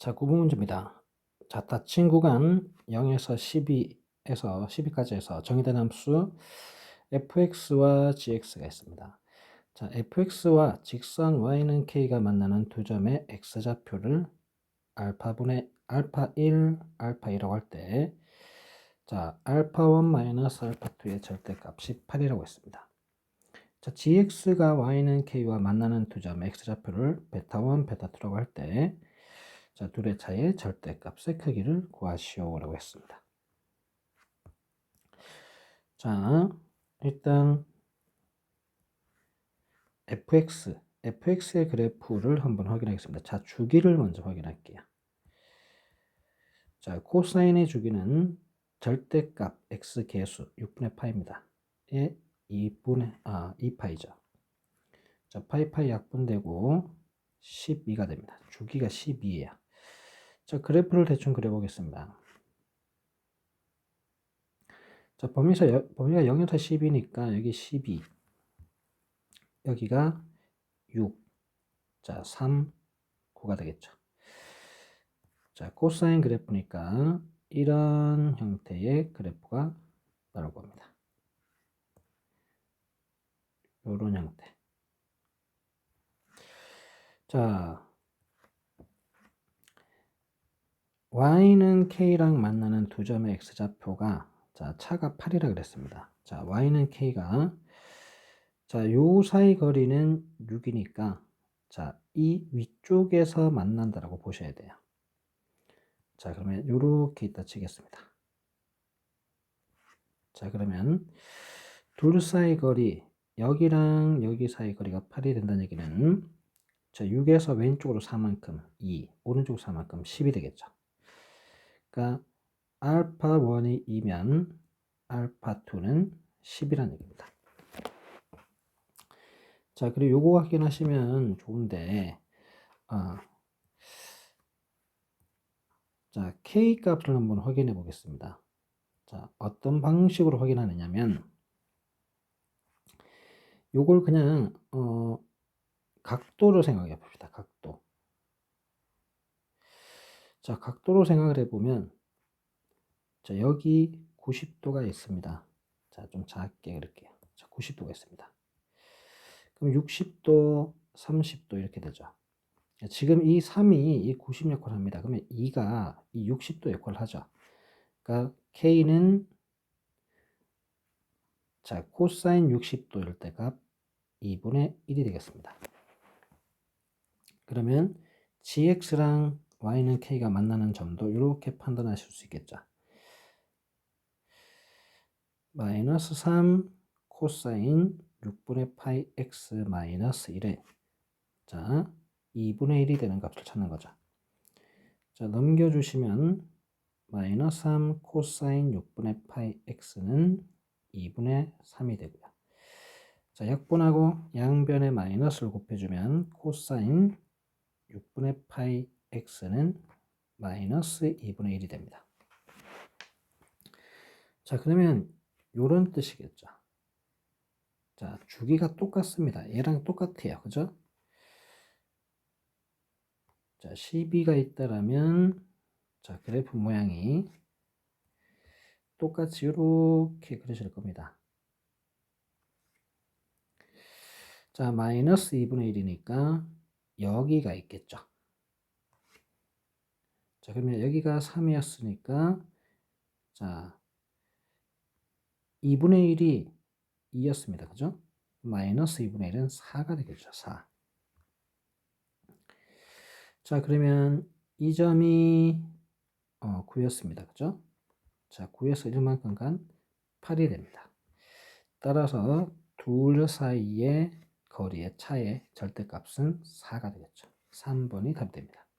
자, 9번 문제입니다. 자, 닫힌 구간 0에서 12에서 12까지 해서 정의된 함수 fx와 gx가 있습니다. 자, fx와 직선 y는 k가 만나는 두 점의 x좌표를 알파분의 알파 1, 알파 2라고 할 때, 자, 알파 1 마이너스 알파 2의 절대값이 8이라고 했습니다. 자, gx가 y는 k와 만나는 두 점의 x좌표를 베타 1, 베타 2라고 할 때, 자, 둘의 차이의 절대값의 크기를 구하시오라고 했습니다. 자, 일단 fx, fx의 그래프를 한번 확인하겠습니다. 자, 주기를 먼저 확인할게요. 자, 코사인의 주기는 절대값 x 계수 6분의 파입니다. 예, 2분의 아, 2파이죠. 자, 파이 파이 약분되고 12가 됩니다. 주기가 12예요. 자, 그래프를 대충 그려보겠습니다. 자, 범위가, 범위가 0에서 10이니까 여기 12. 여기가 6. 자, 3, 9가 되겠죠. 자, 코사인 그래프니까 이런 형태의 그래프가 나올 겁니다. 이런 형태. 자, y는 k랑 만나는 두 점의 x좌표가 자, 차가 8이라 그랬습니다. 자, y는 k가 자, 요 사이 거리는 6이니까 자, 이 위쪽에서 만난다라고 보셔야 돼요. 자, 그러면 요렇게 있다 치겠습니다. 자, 그러면 둘 사이 거리 여기랑 여기 사이 거리가 8이 된다는 얘기는 자, 6에서 왼쪽으로 4만큼 2, 오른쪽 4만큼 10이 되겠죠. 그러니까 알파 1이 2면 알파 2는 10이라는 얘기입니다. 자, 그리고 요거 확인하시면 좋은데, 아, 자, K 값을 한번 확인해 보겠습니다. 자, 어떤 방식으로 확인하느냐면, 요걸 그냥, 어, 각도를 생각해 봅시다. 각도. 자, 각도로 생각을 해보면, 자, 여기 90도가 있습니다. 자, 좀 작게 그릴게요. 자, 90도가 있습니다. 그럼 60도, 30도 이렇게 되죠. 지금 이 3이 이 90 역할을 합니다. 그러면 2가 이 60도 역할을 하죠. 그러니까 K는 자, 코사인 60도일 때값 2분의 1이 되겠습니다. 그러면 GX랑 Y는 K가 만나는 점도 이렇게 판단하실 수 있겠죠. 마이너스 3 코사인 6분의 파이 x 마이너스 1에 자 2분의 1이 되는 값을 찾는 거죠. 자 넘겨주시면 마이너스 3 코사인 6분의 파이 x는 2분의 3이 되고요. 자 약분하고 양변에 마이너스를 곱해주면 코사인 6분의 파이 x는 마이너스 2분의 1이 됩니다. 자 그러면 요런 뜻이겠죠. 자, 주기가 똑같습니다. 얘랑 똑같아요. 그죠? 자, 12가 있다라면 자, 그래프 모양이 똑같이 이렇게 그려질 겁니다. 자, 마이너스 2분의 1이니까 여기가 있겠죠. 자, 그러면 여기가 3이었으니까 자, 2분의 1이 2였습니다. 그죠? 마이너스 2분의 1은 4가 되겠죠. 4. 자, 그러면 이 점이 어, 9였습니다. 그죠? 자, 9에서 1만큼 간 8이 됩니다. 따라서 둘 사이의 거리의 차의 절대값은 4가 되겠죠. 3번이 답됩니다.